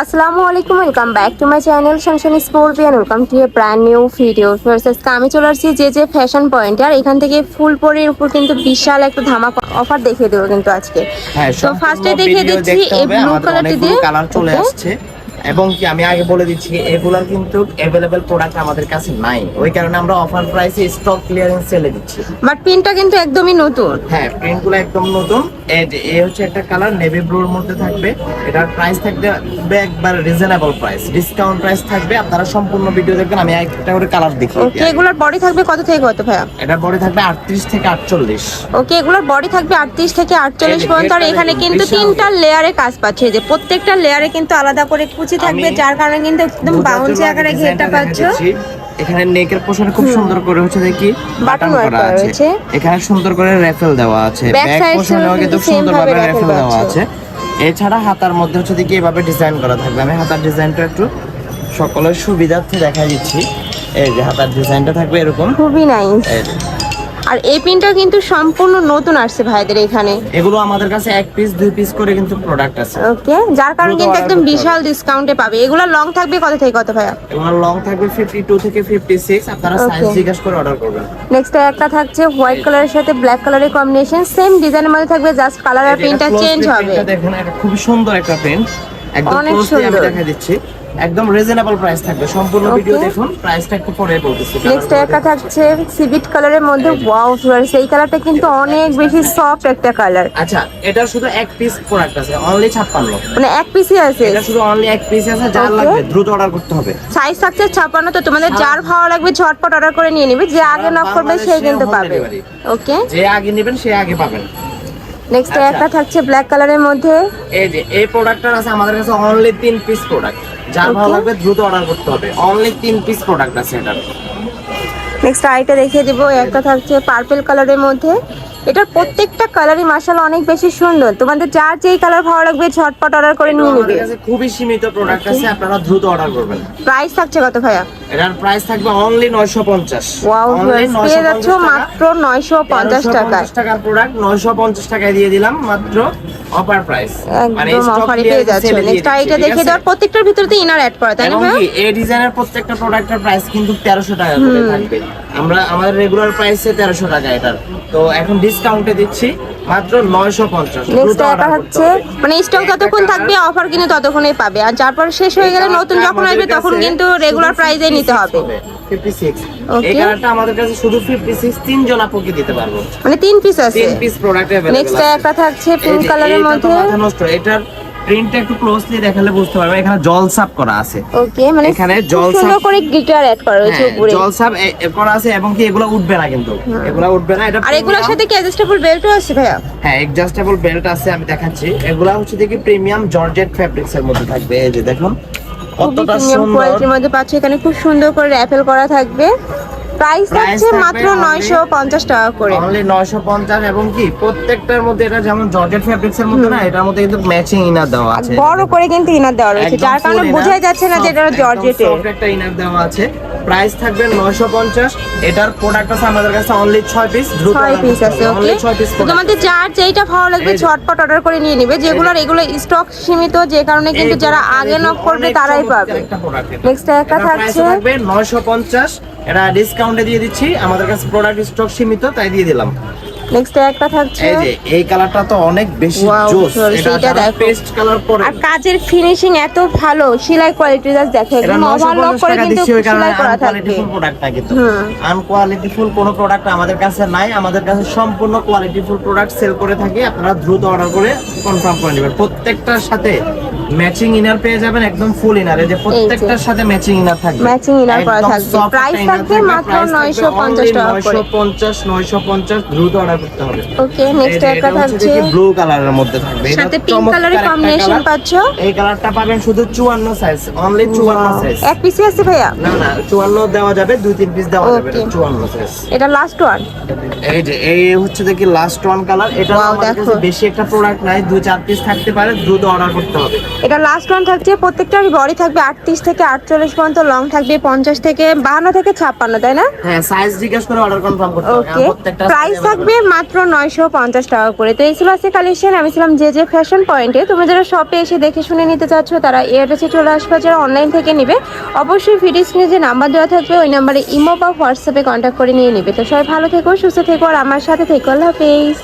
আসসালামু আলাইকুম welcome back to my channel শানশানি scorpion welcome to a brand new video আজকে আমি চলে আসছি যে যে ফ্যাশন পয়েন্ট আর এখান থেকে ফুল পরের উপর কিন্তু বিশাল একটা ধামা অফার দেখিয়ে দেবো কিন্তু আজকে। হ্যাঁ তো ফার্স্টে দেখিয়ে দিচ্ছি এই ব্লু কালারটি দিয়ে। কালার চলে? আসছে। এবং কি আমি আগে বলে দিচ্ছি এগুলো কিন্তু অ্যাভেলেবেল প্রোডাক্ট আমাদের কাছে নাই। ওই কারণে আমরা অফার প্রাইসে স্টক ক্লিয়ারিং সেলে দিচ্ছি। বাট প্রিন্টটা কিন্তু একদমই নতুন। হ্যাঁ প্রিন্টগুলো একদম নতুন। এই হচ্ছে একটা কালার নেভি ব্লুর মধ্যে থাকবে। এটার প্রাইস থাকবে একবার রিজনেবল প্রাইস ডিসকাউন্ট প্রাইস থাকবে আপনারা সম্পূর্ণ ভিডিও দেখবেন আমি একটা করে কালার দেখি ওকে এগুলোর বডি থাকবে কত থেকে কত ভাইয়া? এটা বডি থাকবে 38 থেকে 48 ওকে এগুলোর বডি থাকবে 38 থেকে 48 পর্যন্ত আর এখানে কিন্তু তিনটা লেয়ারে কাজ পাচ্ছে। যে প্রত্যেকটা লেয়ারে কিন্তু আলাদা করে থাকবে যার কারণে কিন্তু একদম বাউন্সি আকারে ঘেরটা পাচ্ছ। এখানে নেকের পোশনে খুব সুন্দর করে হচ্ছে দেখি বাটন করা আছে। এখানে সুন্দর করে রেফেল দেওয়া আছে। ব্যাক এও কিন্তু কিন্তু same সুন্দর ভাবে ভাবে রেফেল দেওয়া আছে। এছাড়া হাতার মধ্যে হচ্ছে দেখি এভাবে ডিজাইন করা থাকবে। আমি হাতার ডিজাইনটা একটু সকলের সুবিধার্থে দেখা দিচ্ছি। এই যে হাতার ডিজাইনটা থাকবে এরকম। খুবই নাইস। আর এই পিনটা কিন্তু সম্পূর্ণ নতুন আসছে ভাইদের এখানে। এগুলো আমাদের কাছে এক পিস দুই পিস করে কিন্তু প্রোডাক্ট আছে। ওকে যার কারণে কিন্তু একদম বিশাল ডিসকাউন্টে পাবে। এগুলো লং থাকবে কত থেকে কত ভাইয়া? এগুলো লং থাকবে 52 থেকে 56 আপনারা সাইজ. জিজ্ঞাসা করে অর্ডার করবেন। নেক্সট একটা থাকছে হোয়াইট কালারের সাথে ব্ল্যাক কালারের কম্বিনেশন সেম ডিজাইনের মধ্যে থাকবে জাস্ট কালার আর পিনটা চেঞ্জ হবে। দেখুন এটা খুবই সুন্দর একটা প্রিন্ট একদম ক্লোজলি আমি দিচ্ছি। একদম রিজনেবল প্রাইস থাকবে। সম্পূর্ণ ভিডিও দেখুন প্রাইসটা একটু পরে বলতেছি। নেক্সট একটা থাকছে সিভিট কালারের মধ্যে। ওয়াও ফ্লোয়ার্স এই কালারটা কিন্তু অনেক বেশি সফট একটা কালার আচ্ছা এটা শুধু এক পিস প্রোডাক্ট আছে অনলি 56 মানে এক পিসই আছে। এটা শুধু অনলি এক পিস আছে যার লাগবে দ্রুত অর্ডার করতে হবে। সাইজ থাকছে ছাপান্ন তো তোমাদের যার ভালো লাগবে ঝটপট অর্ডার করে নিয়ে নিবে। যে আগে নক করবে সেই কিন্তু পাবে। ওকে যে আগে নেবেন সে আগে পাবেন। নেক্সট। একটা থাকছে ব্ল্যাক কালারের মধ্যে। এই যে এই প্রোডাক্টটা আছে আমাদের কাছে অনলি তিন পিস প্রোডাক্ট যার ভালো লাগবে দ্রুত অর্ডার করতে হবে। অনলি তিন পিস প্রোডাক্ট আছে এটা নেক্সট আইটা দেখিয়ে দিব একটা থাকছে পার্পল কালারের মধ্যে। এটার প্রত্যেকটা কালারই মাসাল অনেক বেশি সুন্দর। তোমাদের যার যেই কালার ভালো লাগবে ঝটপট অর্ডার করে নিয়ে নিবে। খুবই সীমিত প্রোডাক্ট আছে আপনারা দ্রুত অর্ডার করবেন। প্রাইস থাকছে কত ভাইয়া? এটার প্রাইস থাকবে অনলি 950 ওয়াও পেয়ে যাচ্ছ 950 টাকা। মাত্র নয়শো পঞ্চাশ টাকায়। 1350 টাকার প্রোডাক্ট 950 টাকায় দিয়ে দিলাম মাত্র অফার প্রাইস একদম অফারে পেয়ে যাচ্ছ। নেক্সট আইটা দেখে দেওয়ার প্রত্যেকটার ভিতরে তো ইনার অ্যাড করা তাই না ভাইয়া? এই ডিজাইনের প্রত্যেকটা প্রোডাক্টের প্রাইস কিন্তু 1300 টাকা করে থাকবে। আমরা আমাদের রেগুলার প্রাইসে 1300 টাকা এটার তো এখন ডিসকাউন্টে দিচ্ছি মাত্র 950 দ্রুত নেক্সট order একটা করতে হচ্ছে হবে। মানে স্টক যতক্ষণ থাকবে অফার কিন্তু ততক্ষণই পাবে আর যারপর শেষ হয়ে গেলে এই নতুন কালারটা যখন আসবে আমাদের তখন কাছে কিন্তু শুধু রেগুলার প্রাইসে নিতে 56 হবে 56 Okay. এই কালারটা আমাদের কাছে শুধু 56 তিন জন আপুকে দিতে পারবো মানে তিন পিস আছে তিন পিস প্রোডাক্ট अवेलेबल নেক্সট একটা থাকছে পিঙ্ক এই যে কালারের এইটা তো মধ্যে মাথা নষ্ট এটার প্রিন্টটা একটু ক্লোজলি দেখালে বুঝতে পারবে এখানে জল সাপ করা আছে। ওকে মানে এখানে খুব জল সুন্দর করে গিটার অ্যাড করা হয়েছে হ্যাঁ, উপরে। জল সাপ এ- এ করা আছে এবং কি এগুলো উঠবে না কিন্তু। এগুলো উঠবে না এটা আর এগুলোর সাথে কি অ্যাডজাস্টেবল বেল্টও আছে ভাইয়া? হ্যাঁ অ্যাডজাস্টেবল বেল্ট আছে আমি দেখাচ্ছি। এগুলা হচ্ছে দেখি প্রিমিয়াম জর্জেট ফ্যাব্রিক্স এর মধ্যে থাকবে। এই যে দেখুন কতটা সুন্দর। কোয়ালিটির মধ্যে পাচ্ছ। এখানে খুব সুন্দর করে র্যাপেল করা থাকবে। প্রাইস থাকছে মাত্র only- নয়শো পঞ্চাশ টাকা করে। অনলি 950 এবং কি প্রত্যেকটার মধ্যে এটা যেমন জর্জেট ফ্যাব্রিক্স এর মধ্যে না এটার মধ্যে কিন্তু ম্যাচিং ইনার দেওয়া আছে। বড় করে কিন্তু ইনার দেওয়া রয়েছে যার কারণে বোঝাই যাচ্ছে না যে এটা জর্জেটের। একটা ইনার দেওয়া আছে। প্রাইস থাকবে 950 এটার প্রোডাক্ট আছে আমাদের কাছে অনলি 6 পিস দ্রুত ছয় পিস আছে ওকে অনলি 6 পিস তোমাদের যার যেইটা ভালো লাগবে ঝটপট অর্ডার করে নিয়ে নিবে যেগুলোর এগুলো স্টক সীমিত যে কারণে কিন্তু যারা আগে নক করবে তারাই পাবে। Next একটা থাকছে- থাকবে 950 এটা ডিসকাউন্টে দিয়ে দিচ্ছি। আমাদের কাছে প্রোডাক্ট স্টক সীমিত তাই দিয়ে দিলাম। নেক্সট একটা থাকছে। এই যে এই কালারটা তো অনেক বেশি জোস। এটা। পেস্ট কালার পরে আর কাজের ফিনিশিং এত ভালো সেলাই কোয়ালিটি জাস্ট দেখো এটা একদম ওভারলক করে কিন্তু সেলাই করা আনকোয়ালিটিফুল প্রোডাক্ট না কিন্তু। আনকোয়ালিটিফুল কোনো প্রোডাক্ট আমাদের কাছে নাই আমাদের কাছে সম্পূর্ণ কোয়ালিটিফুল প্রোডাক্ট সেল করে থাকি। আপনারা দ্রুত অর্ডার করে কনফার্ম করে নেবেন। প্রত্যেকটার সাথে ম্যাচিং ইনার পেয়ে যাবেন একদম ফুল ইনার এই যে প্রত্যেকটার সাথে ম্যাচিং ইনার থাকবে। Matching inner করা থাকবে। inner থাকবে মাত্র 950 টাকা করে। 950 950 দ্রুত অর্ডার করতে হবে। ওকে নেক্সট একটা থাকছে। ব্লু কালারের মধ্যে থাকবে। সাথে এর একটা combination colour। পাচ্ছ। এই কালারটা পাবেন শুধু 54 সাইজ অনলি 54 সাইজ এক পিসি আছে ভাইয়া? না না 54 দেওয়া যাবে দুই তিন পিস দেওয়া যাবে 54 সাইজ এটা লাস্ট ওয়ান এই যে এই হচ্ছে দেখি লাস্ট ওয়ান কালার এটা আমাদের। বেশি একটা প্রোডাক্ট নাই দুই চার পিস থাকতে পারে দ্রুত অর্ডার করতে হবে। এটা লাস্ট ওয়ান থাকছে প্রত্যেকটারই বডি থাকবে আটত্রিশ থেকে আটচল্লিশ পর্যন্ত লং থাকবে পঞ্চাশ থেকে বাহান্ন থেকে ছাপ্পান্ন তাই না? হ্যাঁ সাইজ জিজ্ঞেস করে অর্ডার কনফার্ম করতে ওকে কারণ প্রাইস থাকবে মাত্র নয়শো পঞ্চাশ টাকা করে। তো এই ছিল আজকে কালেকশন আমি ছিলাম যে যে ফ্যাশন পয়েন্টে তোমরা যারা শপে এসে দেখে শুনে নিতে চাচ্ছ তারা এই অ্যাড্রেসে চলে আসবে যারা অনলাইন থেকে নিবে। অবশ্যই ভিডিও স্ক্রিনে যে নাম্বার দেওয়া থাকবে ওই নাম্বারে ইমো বা হোয়াটসঅ্যাপে কন্ট্যাক্ট করে নিয়ে নিবে। তো সবাই ভালো থেকো সুস্থ থেকো আর আমার সাথে থেকো। আল্লাহ হাফেজ।